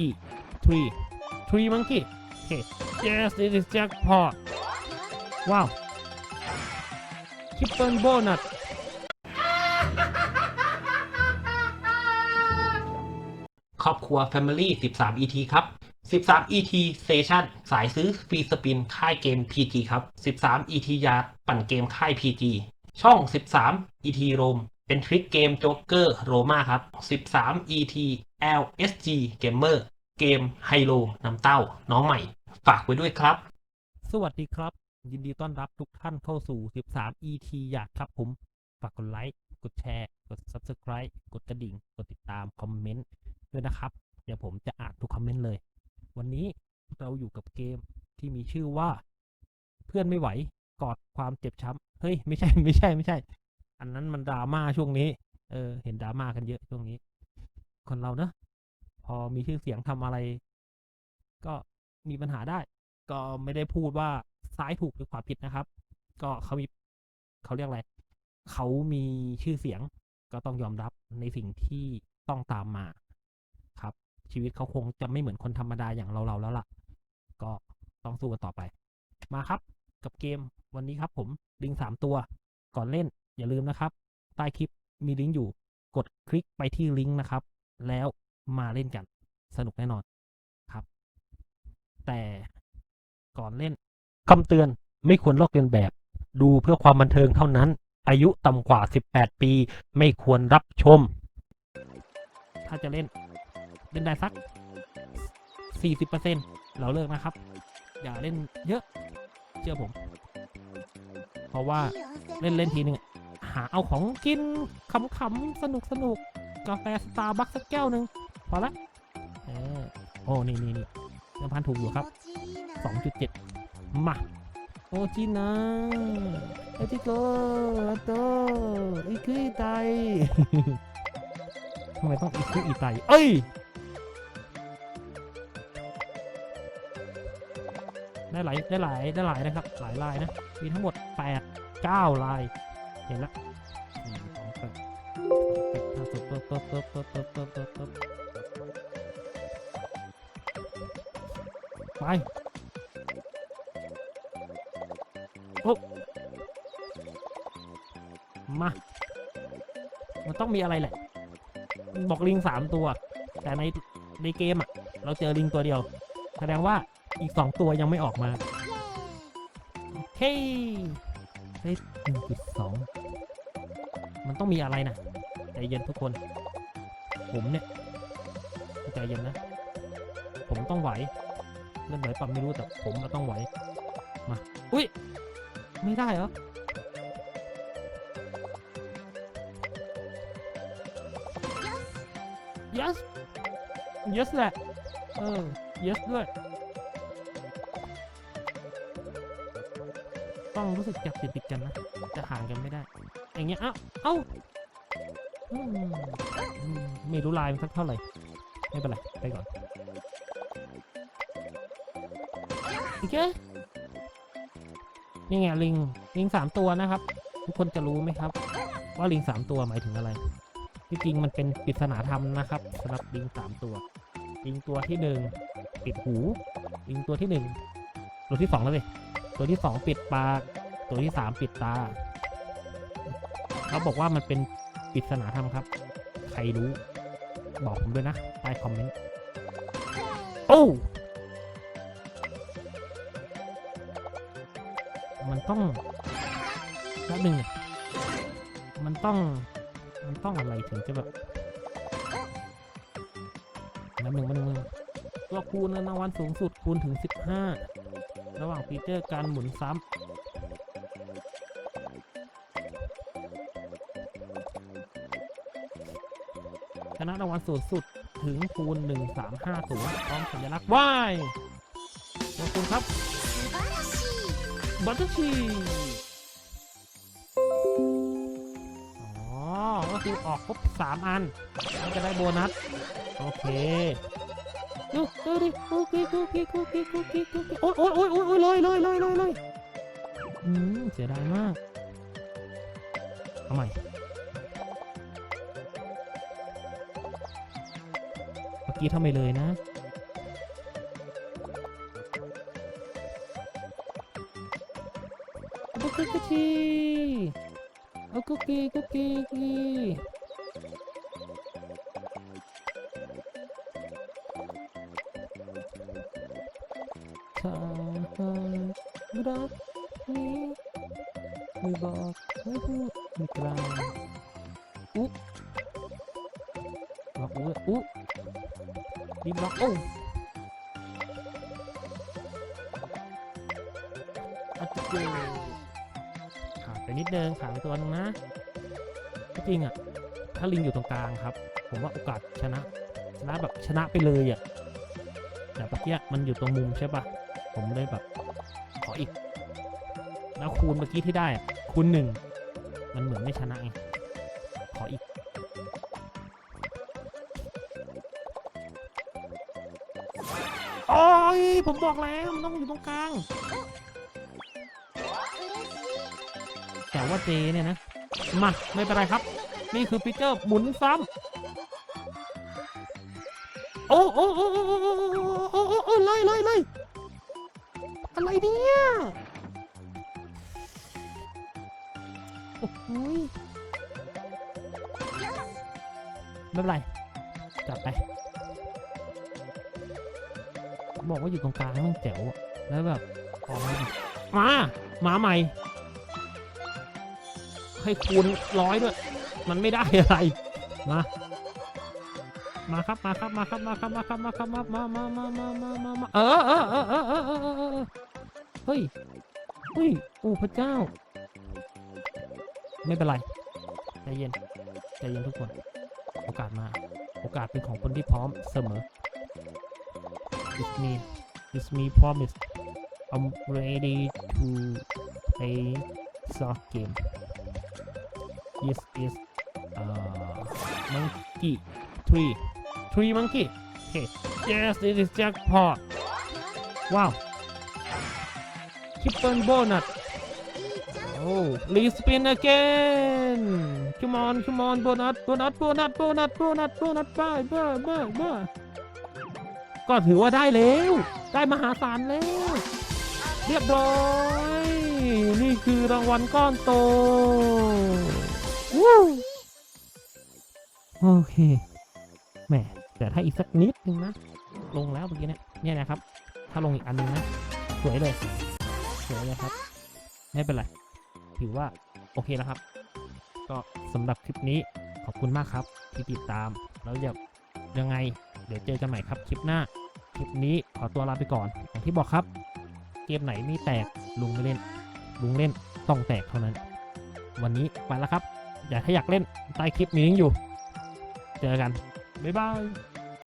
monkey three three monkey okay yes this is jackpot ว้าว triple bonus ครอบครัว Family 13 ET ครับ 13 ET Station สายซื้อฟรีสปินค่ายเกม PG ครับ 13 ET ยาปั่นเกมค่าย PG ช่อง 13 ET Rome เป็นทริคเกมโจ๊กเกอร์โรมาครับ 13 ET LSG Gamer เกมไฮโลน้ำเต้า น้องใหม่ ฝากไว้ด้วยครับ สวัสดีครับ ยินดีต้อนรับทุกท่านเข้าสู่ 13 ET อยากครับผม ฝากกดไลค์ กดแชร์ กด Subscribe กดกระดิ่ง กดติดตามคอมเมนต์ด้วยนะครับ เดี๋ยวผมจะอ่านทุกคอมเมนต์เลย วันนี้เราอยู่กับเกมที่มีชื่อว่า เพื่อนไม่ไหวกอดความเจ็บช้ำเฮ้ยไม่ใช่ไม่ใช่ไม่ใช่ อันนั้นมันดราม่าช่วงนี้ เออ เห็นดราม่ากันเยอะช่วงนี้ คนเราเนอะ อมีชื่อเสียงทำอะไร ก็มีปัญหาได้ ก็ไม่ได้พูดว่าซ้ายถูกหรือขวาผิดนะครับ ก็เขามีเขาเรียกอะไรเขามีชื่อเสียงก็ต้องยอมรับในสิ่งที่ต้องตามมาครับ ชีวิตเขาคงจะไม่เหมือนคนธรรมดาอย่างเราเราแล้วล่ะ ก็ต้องสู้กันต่อไป มาครับกับเกมวันนี้ครับผมลิงก์สามตัว ก่อนเล่นอย่าลืมนะครับ ใต้คลิปมีลิงก์อยู่ กดคลิกไปที่ลิงก์นะครับ แล้ว มาเล่นกัน สนุกแน่นอนครับ แต่ก่อนเล่นคำเตือนไม่ควรลอกเลียนแบบ ดูเพื่อความบันเทิงเท่านั้น อายุต่ำกว่า 18 ปี ไม่ควรรับชม ถ้าจะเล่น เล่นได้สัก 40%เราเลิกนะครับ อย่าเล่นเยอะ เชื่อผม เพราะว่าเล่นเล่นทีนึงหาเอาของกินขำๆสนุกสนุกๆกาแฟสตาร์บัคสักแก้วหนึ่ง พอละเออโอ้นี่นี่นี่เงินพันถูกอยู่ครับ 2.7 มาโอจินะเอติโกอัตโตอิคุอิไตทำไมต้องอิคุอิไตเอ้ยได้หลายได้หลายได้หลายนะครับ หลายลายนะ มีทั้งหมด 8 9 ลาย เห็นละสองสามแปดห้าสิบปึ๊บปึ๊บปึ๊บปึ๊บปึ๊บปึ๊บปึ๊บปึ๊บ ไปโอ้มา มันต้องมีอะไรแหละ บอกลิงสามตัว แต่ในในเกมอะ เราเจอลิงตัวเดียว แสดงว่าอีกสองตัวยังไม่ออกมาโอเคได้หนึ่งจุดสองมันต้องมีอะไรนะใจเย็นทุกคน ผมเนี่ยใจเย็นนะ ผมต้องไหว เล่นไหวปั๊มไม่รู้แต่ผมอะต้องไหว มา อุ้ย ไม่ได้เหรอ yes yes แหละ เออ yes ด้วย ต้องรู้สึกจับติดติดๆกันนะ จะห่างกันไม่ได้ อย่างเงี้ย เอ้า เอ้าไม่รู้ลายมันสักเท่าไหร่ ไม่เป็นไร ไปก่อน เคนี่ไงลิง ลิงสามตัวนะครับ ทุกคนจะรู้ไหมครับ ว่าลิงสามตัวหมายถึงอะไรที่จริงมันเป็นปริศนาธรรมนะครับสำหรับลิงสามตัว ลิงตัวที่หนึ่งปิดหู ลิงตัวที่หนึ่งตัวที่สองแล้วสิตัวที่สองปิดปากตัวที่สามปิดตาเขาบอกว่ามันเป็นปริศนาธรรมครับ ใครรู้ บอกผมด้วยนะใต้คอมเมนต์โอ้ มันต้องแป๊บหนึ่งมันต้อง มันต้องอะไรถึงจะแบบแป๊บหนึ่งแป๊บหนึ่งแป๊บหนึ่งตัวคูณรางวัลสูงสุดคูณถึง 15 ระหว่างฟีเจอร์การหมุนซ้ำชนะรางวัลสูงสุดถึงคูณ 1350พร้อมสัญลักษณ์ว้ายขอบคุณครับ บัตเตอร์ชีอ๋อ ก็คือออกครบสามอันแล้วจะได้โบนัส โอเคดูดูดิคุกกี้คุกกี้คุกกี้คุกกี้คุกกี้โอ้ยโอ้ยโอ้ยโอ้ยเลยเลยเลยเลยเลยอืมเสียดายมาก เอาใหม่ เมื่อกี้ทำไมเลยนะ Cookie. Oh, Cookie, Cookie, Cookie. Time berat nih. Bebak, aduh, mitra. Uh, Makulah, uh, di oh. Aku. ไม่บอกไม่พูดเดไปนิดนึงขาดไปตัวนึงนะที่จริงอะ ถ้าลิงอยู่ตรงกลางครับ ผมว่าโอกาสชนะ ชนะแบบชนะไปเลยอะแต่เมื่อกี้มันอยู่ตรงมุมใช่ปะผมเลยแบบ ขออีก แล้วคูณเมื่อกี้ที่ได้คูณหนึ่งมันเหมือนไม่ชนะไงขออีกโอ้ยผมบอกแล้วมันต้องอยู่ตรงกลาง ว่าเจเนี่ยนะ มาไม่เป็นไรครับ นี่คือปิกเกอร์หมุนซ้ำโอ้โอ้โอ้โอ้โอ้โอ้โอ้เลยเลยเลยอะไรเนี่ยโอ้โไม่เป็นไรจับไปบอกว่าอยู่ตรงกลางต้องแจ๋วแล้วแบบออกมามาหมาใหม่ ให้คูณร้อยด้วย มันไม่ได้อะไร มา มาครับ มาครับ มาครับ มาครับ มาครับ มาครับ มามามามามามามามาเออเออเออเออเออเออเฮ้ย เฮ้ย โอ้พระเจ้า ไม่เป็นไร ใจเย็น ใจเย็นทุกคน โอกาสมา โอกาสเป็นของคนที่พร้อมเสมอ It's me It's me promise I'm ready to play soccer game Yes is uh monkey tree tree monkey okay yes this is jackpot wow triple bonus oh respin again come on come on bonus bonus bonus bonus bonus bonus bye bye bye bye ก็ถือว่าได้แล้ว ได้มหาศาลแล้ว เรียบร้อย นี่คือรางวัลก้อนโต โอเคแหมแต่ถ้าอีกสักนิดนึงนะ ลงแล้วเมื่อกี้เนี่ยเนี่ยนะครับ ถ้าลงอีกอันนึงนะ สวยเลย สวยเลยครับ ไม่เป็นไร ถือว่าโอเคแล้วครับ ก็สำหรับคลิปนี้ขอบคุณมากครับ ที่ติดตาม แล้วอย่ายังไง เดี๋ยวเจอกันใหม่ครับคลิปหน้า คลิปนี้ขอตัวลาไปก่อน อย่างที่บอกครับ เกมไหนไม่แตกลุงไม่เล่น ลุงเล่นต้องแตกเท่านั้น วันนี้ไปแล้วครับ อย่าถ้าอยากเล่นใต้คลิปมีลิงก์อยู่ เจอกัน บ๊ายบาย